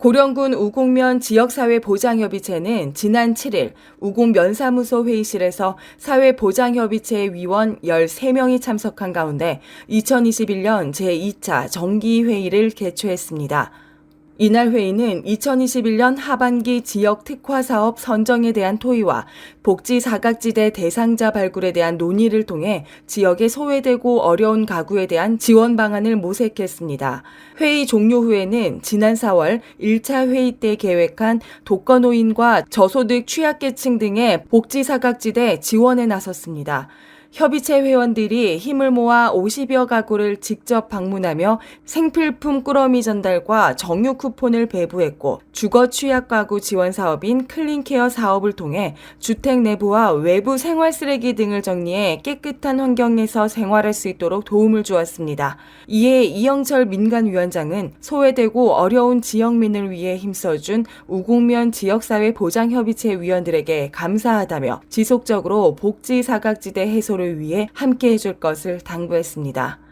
고령군 우곡면 지역사회보장협의체는 지난 7일 우곡면사무소 회의실에서 사회보장협의체 위원 13명이 참석한 가운데 2021년 제2차 정기회의를 개최했습니다. 이날 회의는 2021년 하반기 지역 특화 사업 선정에 대한 토의와 복지 사각지대 대상자 발굴에 대한 논의를 통해 지역에 소외되고 어려운 가구에 대한 지원 방안을 모색했습니다. 회의 종료 후에는 지난 4월 1차 회의 때 계획한 독거노인과 저소득 취약계층 등의 복지 사각지대 지원에 나섰습니다. 협의체 회원들이 힘을 모아 50여 가구를 직접 방문하며 생필품 꾸러미 전달과 정유 쿠폰을 배부했고 주거 취약 가구 지원 사업인 클린케어 사업을 통해 주택 내부와 외부 생활 쓰레기 등을 정리해 깨끗한 환경에서 생활할 수 있도록 도움을 주었습니다. 이에 이영철 민간위원장은 소외되고 어려운 지역민을 위해 힘써준 우곡면 지역사회 보장협의체 위원들에게 감사하다며 지속적으로 복지 사각지대 해소를 위해 함께 해줄 것을 당부했습니다.